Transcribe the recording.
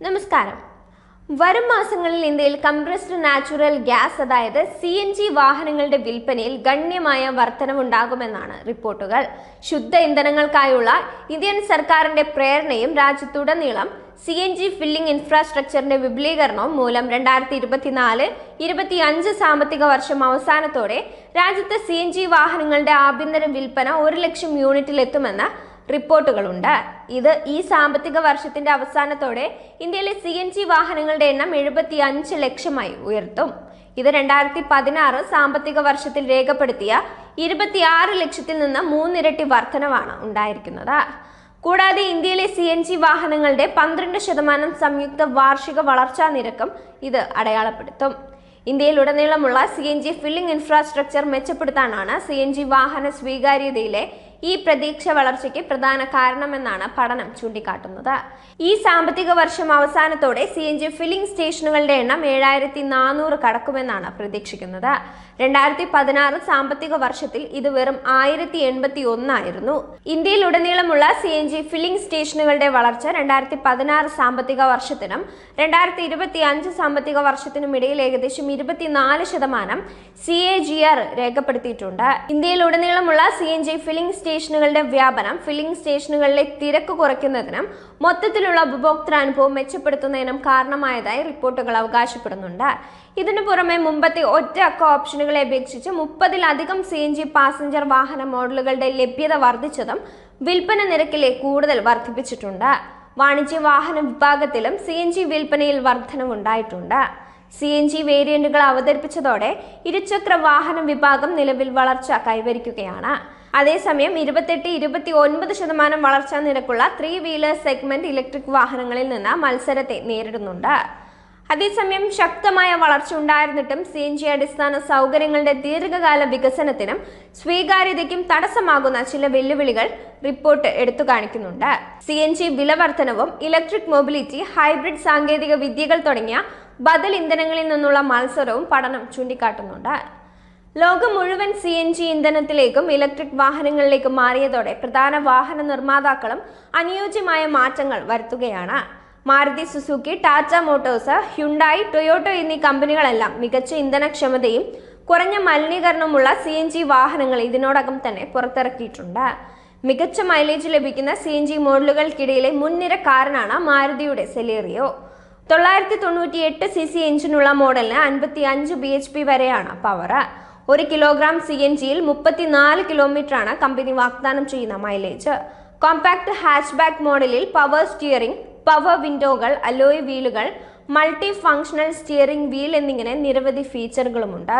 നമസ്കാരം. വരും മാസങ്ങളിൽ ഇന്ത്യയിൽ കംപ്രസ്ഡ് നാച്ചുറൽ ഗ്യാസ് അതായത് സി എൻ ജി വാഹനങ്ങളുടെ വിൽപ്പനയിൽ ഗണ്യമായ വർധനവുണ്ടാകുമെന്നാണ് റിപ്പോർട്ടുകൾ. ശുദ്ധ ഇന്ധനങ്ങൾക്കായുള്ള ഇന്ത്യൻ സർക്കാരിന്റെ പ്രേരണയും രാജ്യത്തുടനീളം സി എൻ ജി ഫില്ലിംഗ് ഇൻഫ്രാസ്ട്രക്ചറിന്റെ വിപുലീകരണവും മൂലം രണ്ടായിരത്തി ഇരുപത്തിനാല് ഇരുപത്തിയഞ്ച് സാമ്പത്തിക വർഷം അവസാനത്തോടെ രാജ്യത്തെ സി എൻ ജി വാഹനങ്ങളുടെ ആഭ്യന്തര വിൽപ്പന ഒരു ലക്ഷം യൂണിറ്റിലെത്തുമെന്ന് റിപ്പോർട്ടുകളുണ്ട്. ഇത് ഈ സാമ്പത്തിക വർഷത്തിന്റെ അവസാനത്തോടെ ഇന്ത്യയിലെ സി എൻ ജി വാഹനങ്ങളുടെ എണ്ണം എഴുപത്തി അഞ്ച് ലക്ഷമായി ഉയർത്തും. ഇത് രണ്ടായിരത്തി പതിനാറ് സാമ്പത്തിക വർഷത്തിൽ രേഖപ്പെടുത്തിയ ഇരുപത്തിയാറ് ലക്ഷത്തിൽ നിന്ന് മൂന്നിരട്ടി വർധനവാണ് ഉണ്ടായിരിക്കുന്നത്. കൂടാതെ ഇന്ത്യയിലെ സി എൻ ജി വാഹനങ്ങളുടെ പന്ത്രണ്ട് ശതമാനം സംയുക്ത വാർഷിക വളർച്ചാ നിരക്കും ഇത് അടയാളപ്പെടുത്തും. ഇന്ത്യയിലുടനീളമുള്ള C N G filling infrastructure മെച്ചപ്പെടുത്താനാണ് C N G വാഹന സ്വീകാര്യതയിലെ ഈ പ്രതീക്ഷ വളർച്ചയ്ക്ക് പ്രധാന കാരണമെന്നാണ് പഠനം ചൂണ്ടിക്കാട്ടുന്നത്. ഈ സാമ്പത്തിക വർഷം അവസാനത്തോടെ സി എൻ ജി ഫില്ലിംഗ് സ്റ്റേഷനുകളുടെ എണ്ണം ഏഴായിരത്തി നാനൂറ് കടക്കുമെന്നാണ് പ്രതീക്ഷിക്കുന്നത്. രണ്ടായിരത്തി പതിനാറ് സാമ്പത്തിക വർഷത്തിൽ ഇത് വെറും ആയിരത്തി എൺപത്തി ഒന്നായിരുന്നു. ഇന്ത്യയിൽ ഉടനീളമുള്ള സി എൻ ജി ഫില്ലിംഗ് സ്റ്റേഷനുകളുടെ വളർച്ച രണ്ടായിരത്തി പതിനാറ് സാമ്പത്തിക വർഷത്തിനും രണ്ടായിരത്തി ഇരുപത്തി അഞ്ച് സാമ്പത്തിക വർഷത്തിനും ഇടയിൽ ഏകദേശം ഇരുപത്തിനാല് ശതമാനം സി എ ജി ആർ രേഖപ്പെടുത്തിയിട്ടുണ്ട്. ഇന്ത്യയിൽ ഉടനീളമുള്ള സി എൻ ജി ഫില്ലിംഗ് സ്റ്റേഷനുകളുടെ വ്യാപനം ഫില്ലിംഗ് സ്റ്റേഷനുകളിലെ തിരക്ക് കുറയ്ക്കുന്നതിനും മൊത്തത്തിലുള്ള ഉപഭോക്തൃാനുഭവം മെച്ചപ്പെടുത്തുന്നതിനും കാരണമായതായി റിപ്പോർട്ടുകൾ അവകാശപ്പെടുന്നുണ്ട്. ഇതിനു പുറമെ മുമ്പത്തെ ഒറ്റ അക്ക ഓപ്ഷനുകളെ അപേക്ഷിച്ച് മുപ്പതിലധികം സി എൻ ജി പാസഞ്ചർ വാഹന മോഡലുകളുടെ ലഭ്യത വർദ്ധിച്ചതും വിൽപ്പന നിരക്കിലെ കൂടുതൽ വർദ്ധിപ്പിച്ചിട്ടുണ്ട്. വാണിജ്യ വാഹന വിഭാഗത്തിലും സി എൻ ജി വിൽപ്പനയിൽ വർധനവുണ്ടായിട്ടുണ്ട്. സി എൻ ജി വേരിയന്റുകൾ അവതരിപ്പിച്ചതോടെ ഇരുചക്ര വാഹന വിഭാഗം നിലവിൽ വളർച്ച കൈവരിക്കുകയാണ്. അതേസമയം ഇരുപത്തെട്ട് ഇരുപത്തി ഒൻപത് ശതമാനം വളർച്ചാ നിരക്കുള്ള ത്രീ വീലർ സെഗ്മെന്റ് ഇലക്ട്രിക് വാഹനങ്ങളിൽ നിന്ന് മത്സരത്തെ നേരിടുന്നുണ്ട്. അതേസമയം ശക്തമായ വളർച്ച ഉണ്ടായിരുന്നിട്ടും സി എൻ ജി അടിസ്ഥാന സൗകര്യങ്ങളുടെ ദീർഘകാല വികസനത്തിനും സ്വീകാര്യതയ്ക്കും തടസ്സമാകുന്ന ചില വെല്ലുവിളികൾ റിപ്പോർട്ട് എടുത്തു കാണിക്കുന്നുണ്ട്. സി എൻ ജി വിലവർധനവും ഇലക്ട്രിക് മൊബിലിറ്റി ഹൈബ്രിഡ് സാങ്കേതിക വിദ്യകൾ തുടങ്ങിയ ബദൽ ഇന്ധനങ്ങളിൽ നിന്നുള്ള മത്സരവും പഠനം ചൂണ്ടിക്കാട്ടുന്നുണ്ട്. ലോകം മുഴുവൻ സി എൻ ജി ഇന്ധനത്തിലേക്കും ഇലക്ട്രിക് വാഹനങ്ങളിലേക്കും മാറിയതോടെ പ്രധാന വാഹന നിർമ്മാതാക്കളും അനുയോജ്യമായ മാറ്റങ്ങൾ വരുത്തുകയാണ്. Maruti Suzuki Tata Motors Hyundai Toyota എന്നീ കമ്പനികളെല്ലാം മികച്ച ഇന്ധനക്ഷമതയും കുറഞ്ഞ മലിനീകരണമുള്ള സി എൻ ജി വാഹനങ്ങൾ ഇതിനോടകം തന്നെ പുറത്തിറക്കിയിട്ടുണ്ട്. മികച്ച മൈലേജ് ലഭിക്കുന്ന സി എൻ ജി മോഡലുകൾക്കിടയിലെ മുൻനിരക്കാരനാണ് മാരുതിയുടെ സെലേറിയോ. തൊള്ളായിരത്തി തൊണ്ണൂറ്റി എട്ട് സി സി എഞ്ചിനുള്ള മോഡലിന് അൻപത്തി അഞ്ച് ബി എച്ച് പി വരെയാണ് പവർ ഒരു കിലോഗ്രാം സി എൻ ജിയിൽ മുപ്പത്തിനാല് കിലോമീറ്ററാണ് കമ്പനി വാഗ്ദാനം ചെയ്യുന്ന മൈലേജ് കോമ്പാക്ട് ഹാച്ച്ബാക്ക് മോഡലിൽ പവർ സ്റ്റിയറിംഗ് പവർ വിൻഡോകൾ അലോയ് വീലുകൾ മൾട്ടി ഫങ്ഷണൽ സ്റ്റിയറിംഗ് വീൽ എന്നിങ്ങനെ നിരവധി ഫീച്ചറുകളുമുണ്ട്